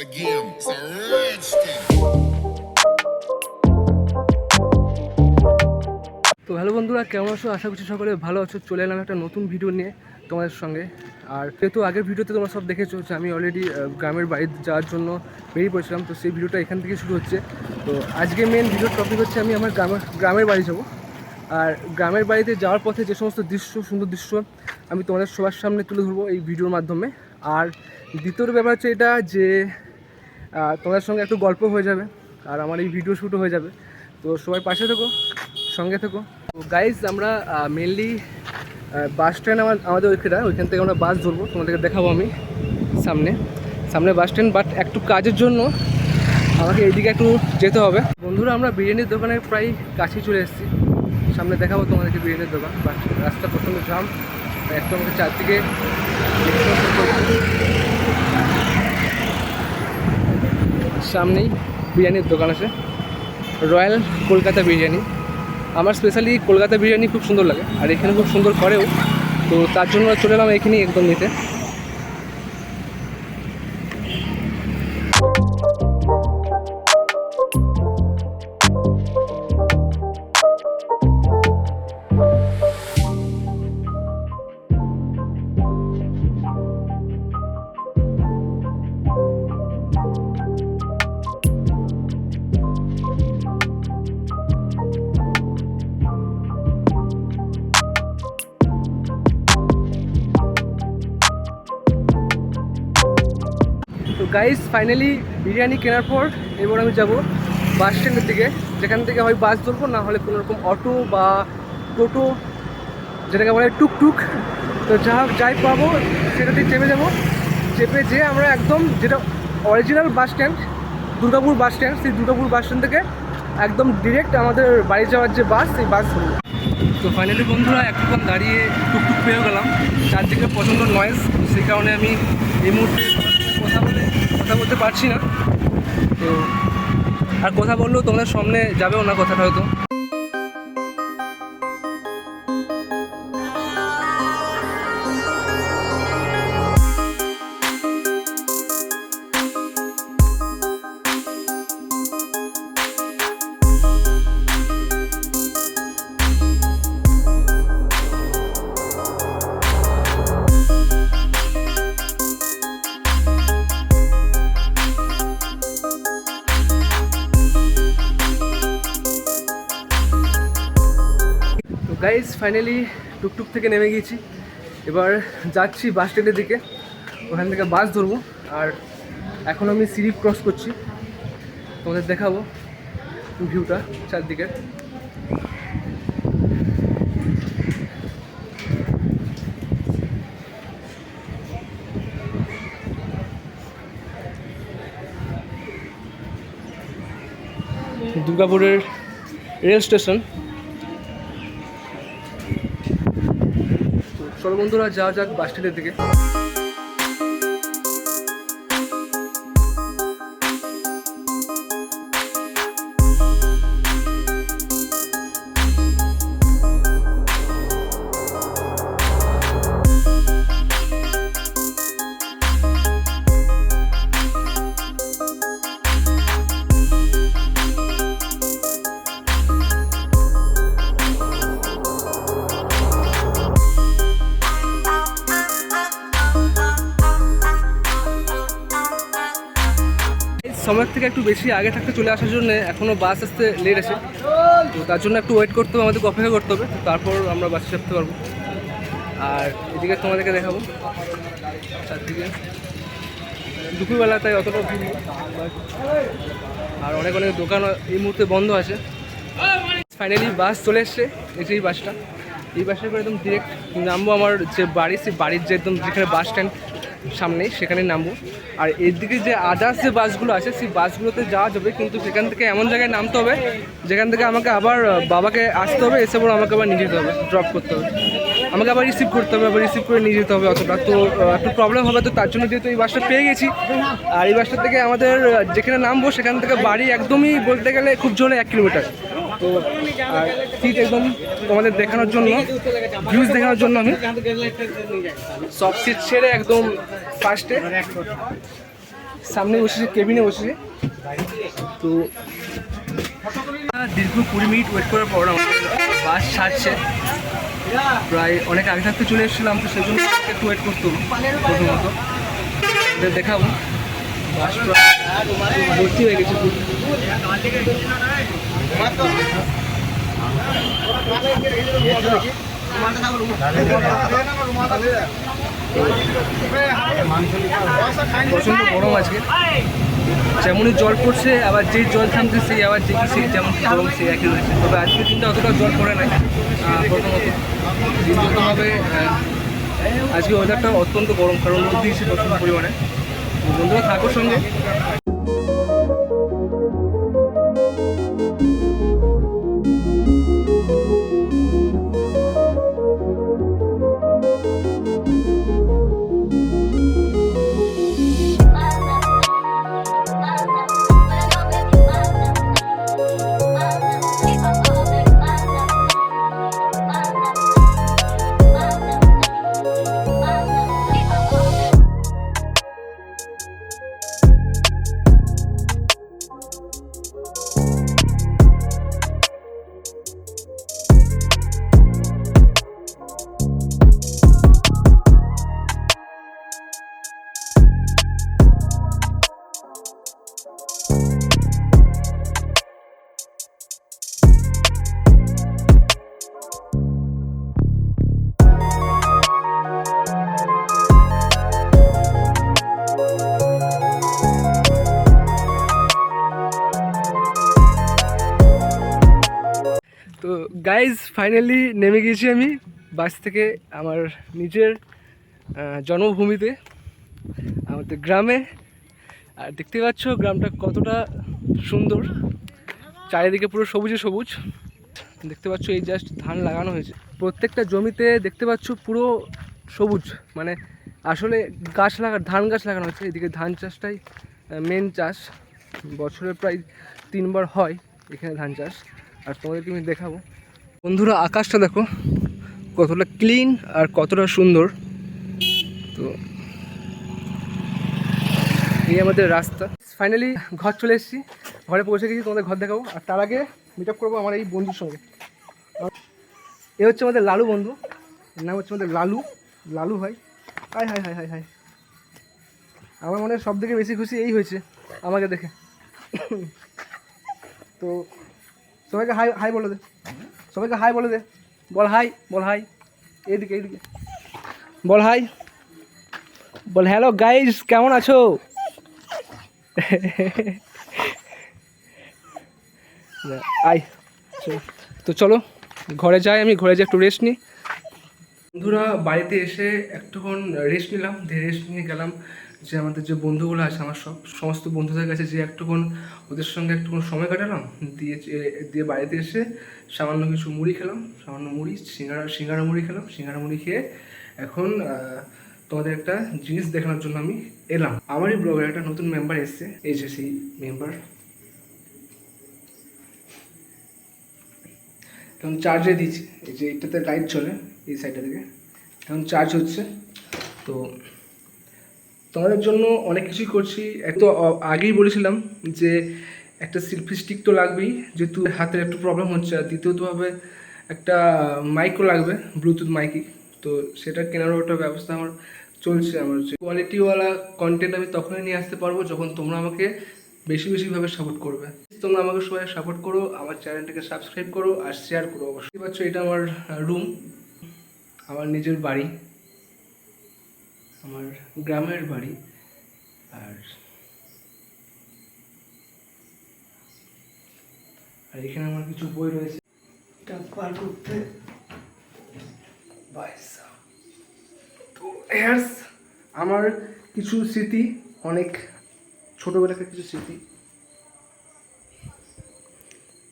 again. It's a. তো hello বন্ধুরা, কেমন আছো? আশা করছি সকলে ভালো আছো। চলে এলাম একটা নতুন ভিডিও নিয়ে তোমাদের সঙ্গে। আর যেহেতু আগের ভিডিওতে তোমরা সব দেখেছ যে আমি অলরেডি গ্রামের বাড়ি যাওয়ার জন্য বেরিয়ে পড়েছিলাম। তো সেই ভিডিওটা এখান থেকে শুরু হচ্ছে। তো আজকে মেন ভিডিওর টপিক হচ্ছে আমি আমার গ্রামের গ্রামের বাড়ি যাব। আর গ্রামের বাড়িতে যাওয়ার পথে যে সমস্ত দৃশ্য, সুন্দর দৃশ্য আমি তোমাদের সবার সামনে তুলে ধরবো এই ভিডিওর মাধ্যমে। আর দ্বিতীয় ব্যাপার হচ্ছে এটা যে তোমাদের সঙ্গে একটু গল্প হয়ে যাবে, আর আমার এই ভিডিও শ্যুটও হয়ে যাবে। তো সবাই পাশে থেকো, সঙ্গে থেকো। তো গাইজ আমরা মেনলি বাস স্ট্যান্ড আমার, আমাদের ওইখানে ওইখান থেকে আমরা বাস ধরবো, তোমাদেরকে দেখাবো আমি সামনে। সামনে বাস স্ট্যান্ড বাট একটু কাজের জন্য আমাকে এইদিকে একটু যেতে হবে। বন্ধুরা, আমরা বিরিয়ানির দোকানে প্রায় কাছেই চলে এসেছি। সামনে দেখাবো তোমাদেরকে বিরিয়ানির দোকান বাট রাস্তা প্রথমে জাম একটু আমাকে চারদিকে দেখতে হবে। সামনেই বিরিয়ানির দোকান আছে। রয়্যাল কলকাতা বিরিয়ানি। আমার স্পেশালি কলকাতা বিরিয়ানি খুব সুন্দর লাগে। আর এখানে খুব সুন্দর করেও। তো তার জন্য চলে এলাম এখানেই একদম নিতে। গাইস ফাইনালি বিরিয়ানি কেনার পর এবার আমি যাব বাস স্ট্যান্ডের দিকে। যেখান থেকে হয় বাস ধরবো, না হলে কোনো রকম অটো বা টোটো, যেটাকে বলে টুকটুক। তো যা, যাই পাবো সেটাতে চেপে যাব। চেপে যেয়ে আমরা একদম যেটা original bus stand Durgapur bus stand সেই দুর্গাপুর বাস স্ট্যান্ড থেকে একদম ডিরেক্ট আমাদের বাড়ি যাওয়ার যে বাস সেই বাস ধরবো। তো ফাইনালি বন্ধুরা একটুক্ষণ দাঁড়িয়ে টুকটুক পেয়ে গেলাম। চারদিকে প্রচণ্ড নয়েজ সেই কারণে আমি এই মুহূর্তে কথা বলতে পারছি না। তো আর কথা বললেও তোমাদের সামনে যাবেও না কথাটা হয়তো। গাইজ ফাইনালি টুকটুক থেকে নেমে গিয়েছি। এবার যাচ্ছি বাস স্ট্যান্ডের দিকে। ওখান থেকে বাস ধরবো। আর এখন আমি সিঁড়ি ক্রস করছি। তোমাদের দেখাবো ভিউটা চারদিকে। দুর্গাপুরের রেল স্টেশন চলো বন্ধুরা যাওয়া যাক বাস স্ট্যান্ডের দিকে। সময়ের থেকে একটু বেশি আগে থাকতে চলে আসার জন্য এখনও বাস আসতে লেট আছে। তো তার জন্য একটু ওয়েট করতে হবে, আমাদেরকে অপেক্ষা করতে হবে। তারপর আমরা বাসে চাপতে পারব। আর এদিকে তোমাদেরকে দেখাবো। চারদিকে। দুপুরবেলা তাই অতটা ভিড় আর অনেক অনেক দোকান এই মুহূর্তে বন্ধ আছে। ফাইনালি বাস চলে এসছে, এই এই বাসটা। এই বাসে করে একদম ডিরেক্ট নামবো আমার যে বাড়ি, সেই বাড়ির যে একদম যেখানে বাস স্ট্যান্ড সামনে, সেখানে নামবো। আর এদিকে যে আদার্স যে বাসগুলো আছে, সেই বাসগুলোতে যাওয়া যাবে, কিন্তু সেখান থেকে এমন জায়গায় নামতে হবে, যেখান থেকে আমাকে আবার বাবাকে আসতে হবে, এসে পর আমাকে আবার নিয়ে যেতে হবে ড্রপ করতে হবে। আমাকে আবার রিসিভ করতে হবে, আবার রিসিভ করে নিয়ে যেতে হবে অতটা। তো একটু প্রবলেম হবে, তো তার জন্য যেহেতু এই বাসটা পেয়ে গেছি, আর এই বাসটা থেকে আমাদের যেখানে নামবো, সেখান থেকে বাড়ি একদমই বলতে গেলে খুব জোরে এক কিলোমিটার। তো সিট একদম তোমাদের দেখানোর জন্য ভিউজ দেখানোর জন্য আমি। সব সিট ছেড়ে একদম ফার্স্টে সামনে বসেছি কেবিনে বসেছি। তো, দীর্ঘ কুড়ি মিনিট ওয়েট করার পর বাস ছাড়ছে। প্রায় অনেক আগে থাকতে চলে এসেছিলাম, তো সেই জন্য একটু ওয়েট করতে হলো প্রথমত দেখাবো। বাস প্রায় ভর্তি হয়ে গেছে। পুরো। প্রচণ্ড গরম আজকে। যেমনই জল পড়ছে, আবার যেই জল থামছে, সেই আবার যে সেই যেমন গরম, সেই একই রয়েছে। তবে আজকে কিন্তু অতটা জল পড়ে নাই প্রথমত। দ্বিতীয়তভাবে আজকে ওয়েদারটা অত্যন্ত গরম, কারণ রোদ দিয়েছে প্রচণ্ড পরিমাণে। বন্ধুরা, থাকো সঙ্গে। গাইজ ফাইনালি নেমে গিয়েছি আমি বাস থেকে আমার নিজের জন্মভূমিতে, আমাদের গ্রামে। আর দেখতে পাচ্ছ গ্রামটা কতটা সুন্দর। চারিদিকে পুরো সবুজে সবুজ। দেখতে পাচ্ছ এই জাস্ট ধান লাগানো হয়েছে। প্রত্যেকটা জমিতে দেখতে পাচ্ছ পুরো সবুজ। মানে আসলে গাছ লাগা, ধান গাছ লাগানো হয়েছে। এদিকে ধান চাষটাই মেন চাষ। বছরে প্রায় তিনবার হয় এখানে ধান চাষ। আর তোমাদেরকে আমি দেখাবো। বন্ধুরা, আকাশটা দেখো, কতটা ক্লিন আর কতটা সুন্দর। তো, এই আমাদের রাস্তা। ফাইনালি ঘর চলে এসেছি। ঘরে পৌঁছে গেছি, তোমাদের ঘর দেখাবো। আর তার আগে মিট আপ করব আমার এই বন্ধুর সঙ্গে। এ হচ্ছে আমাদের লালু বন্ধু। নাম হচ্ছে আমাদের লালু। লালু ভাই। Hi hi hi hi hi. আমার মনে হয় সব থেকে বেশি খুশি এই হয়েছে, আমাকে দেখে। তো, সবাইকে হাই হাই বলে দে। সবাইকে হাই বলে দে। বল হাই বল হাই। এইদিকে এইদিকে। বল হাই। বল, হ্যালো গাইজ কেমন আছো? আই তো চলো, ঘরে যাই আমি, ঘরে যাই একটু রেস্ট নিই। বন্ধুরা, বাড়িতে এসে একটুক্ষণ রেস্ট নিলাম রেস্ট নিয়ে গেলাম। যে আমাদের যে বন্ধুগুলো আছে, আমার সব, সমস্ত বন্ধুদের কাছে যে একটুক্ষণ ওদের সঙ্গে একটুক্ষণ সময় কাটালাম, দিয়ে দিয়ে বাড়িতে এসে সামান্য কিছু মুড়ি খেলাম, সামান্য মুড়ি, সিঙ্গারা সিঙ্গারা মুড়ি খেলাম, সিঙ্গারা মুড়ি খেয়ে এখন তোমাদের একটা জিনিস দেখানোর জন্য আমি এলাম। আমারই ব্লগের একটা নতুন মেম্বার এসছে, এই যে সেই মেম্বার এখন চার্জে দিচ্ছি, এই যে এটাতে লাইট চলে এই সাইডটা থেকে। এখন চার্জ হচ্ছে, তো তোমাদের জন্য অনেক কিছুই করছি। এক তো আগেই বলেছিলাম যে একটা সেলফি স্টিক তো লাগবেই, যেহেতু হাতের একটু প্রবলেম হচ্ছে। আর দ্বিতীয়তভাবে একটা মাইকও লাগবে ব্লুটুথ মাইকই তো সেটা কেনারও একটা ব্যবস্থা আমার চলছে, আমার কোয়ালিটিওয়ালা কন্টেন্ট আমি তখনই নিয়ে আসতে পারব যখন তোমরা আমাকে বেশি বেশিভাবে সাপোর্ট করবে। তোমরা আমাকে সবাই সাপোর্ট করো, আমার চ্যানেলটাকে সাবস্ক্রাইব করো আর শেয়ার করো অবশ্যই। পাচ্ছ, এটা আমার রুম আমার নিজের বাড়ি। আমার গ্রামের বাড়ি। আর আর এখানে আমার কিছু বই রয়েছে। পার করতে তো আমার কিছু স্মৃতি, অনেক ছোটোবেলাকার কিছু স্মৃতি।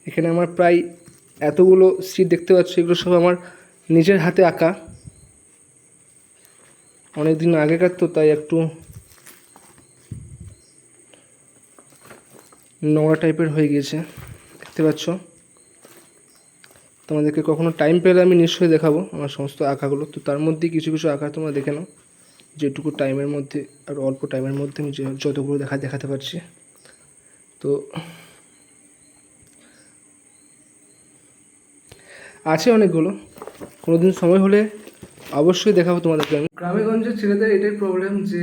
এখানে আমার প্রায় এতগুলো সিট দেখতে পাচ্ছ, এগুলো সব আমার নিজের হাতে আঁকা। অনেক দিন আগেকার তো, তাই একটু নোংরা টাইপের হয়ে গিয়েছে, দেখতে পাচ্ছ। তোমাদেরকে কখনো টাইম পেলে আমি নিশ্চয়ই দেখাবো আমার সমস্ত আঁকাগুলো। তো তার মধ্যেই কিছু কিছু আঁকা তোমরা দেখে নাও, যেটুকু টাইমের মধ্যে আর অল্প টাইমের মধ্যে আমি যতগুলো দেখা, দেখাতে পারছি। তো আছে অনেকগুলো, কোনোদিন সময় হলে অবশ্যই দেখাবো তোমাদেরকে আমি। গ্রামে গঞ্জের ছেলেদের এটাই প্রবলেম যে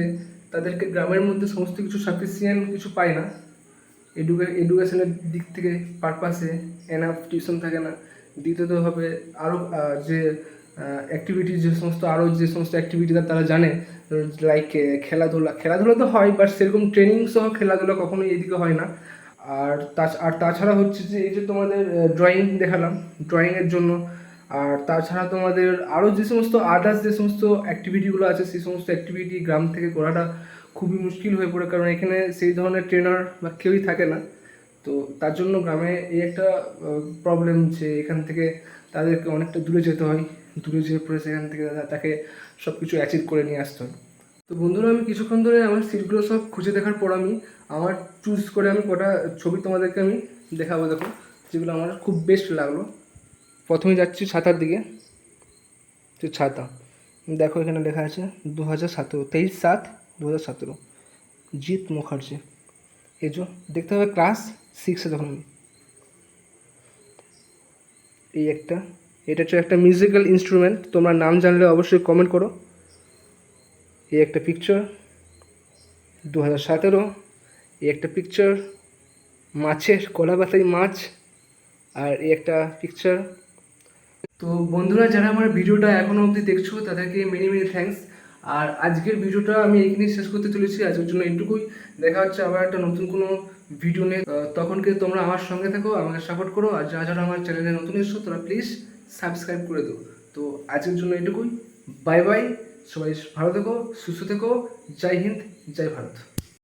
তাদেরকে গ্রামের মধ্যে সমস্ত কিছু সাফিসিয়েন্ট কিছু পায় না। এডুকে এডুকেশনের দিক থেকে পারপাসে এনাফ টিউশন থাকে না। দ্বিতীয়তভাবে আরও যে অ্যাক্টিভিটি যে সমস্ত আরও যে সমস্ত অ্যাক্টিভিটি তারা জানে লাইক খেলাধুলা। খেলাধুলা তো হয় বাট সেরকম ট্রেনিং সহ খেলাধুলা কখনোই এদিকে হয় না। আর তা আর তাছাড়া হচ্ছে যে, এই যে তোমাদের ড্রয়িং দেখালাম। ড্রয়িংয়ের জন্য আর তাছাড়া তোমাদের আরও যে সমস্ত আদার্স যে সমস্ত অ্যাক্টিভিটিগুলো আছে, সেই সমস্ত অ্যাক্টিভিটি গ্রাম থেকে করাটা খুবই মুশকিল হয়ে পড়ে। কারণ এখানে সেই ধরনের ট্রেনার বা কেউই থাকে না। তো তার জন্য গ্রামে এই একটা প্রবলেম যে এখান থেকে তাদেরকে অনেকটা দূরে যেতে হয়। দূরে যেয়ে পরে সেখান থেকে তাকে সব কিছু অ্যাচিভ করে নিয়ে আসতে হয়। তো বন্ধুরা, আমি কিছুক্ষণ ধরে আমার সিটগুলো সব খুঁজে দেখার পর আমি, আমার চুজ করে আমি কটা ছবি তোমাদেরকে আমি দেখাবো, দেখো, যেগুলো আমার খুব বেস্ট লাগল। প্রথমে যাচ্ছি ছাতার দিকে। তো ছাতা। দেখো এখানে লেখা আছে দু হাজার সতেরো তেইশ সাত দু হাজার সতেরো জিৎ মুখার্জি। এই যে, দেখতে হবে ক্লাস সিক্সে তখন আমি। এই একটা। এটা হচ্ছে একটা মিউজিক্যাল ইনস্ট্রুমেন্ট তোমরা নাম জানলে অবশ্যই কমেন্ট করো। এই একটা পিকচার দু হাজার সতেরো। এই একটা পিকচার মাছের কলা পাতায় মাছ। আর এই একটা পিকচার তো বন্ধুরা, যারা আমার ভিডিওটা এখনও অবধি দেখছ, তাদেরকে মেনি মেনি থ্যাঙ্কস আর আজকের ভিডিওটা আমি এখানেই শেষ করতে চলেছি। আজকের জন্য এইটুকুই। দেখা হচ্ছে আবার একটা নতুন কোনো ভিডিও নিয়ে। তখনকে তোমরা আমার সঙ্গে থাকো, আমাকে সাপোর্ট করো। আর যারা যারা আমার চ্যানেলে নতুন এসছো, তোরা প্লিজ সাবস্ক্রাইব করে দিও। তো আজকের জন্য এইটুকুই। বাই বাই সবাই ভালো থেকো, সুস্থ থেকো। জয় হিন্দ, জয় ভারত।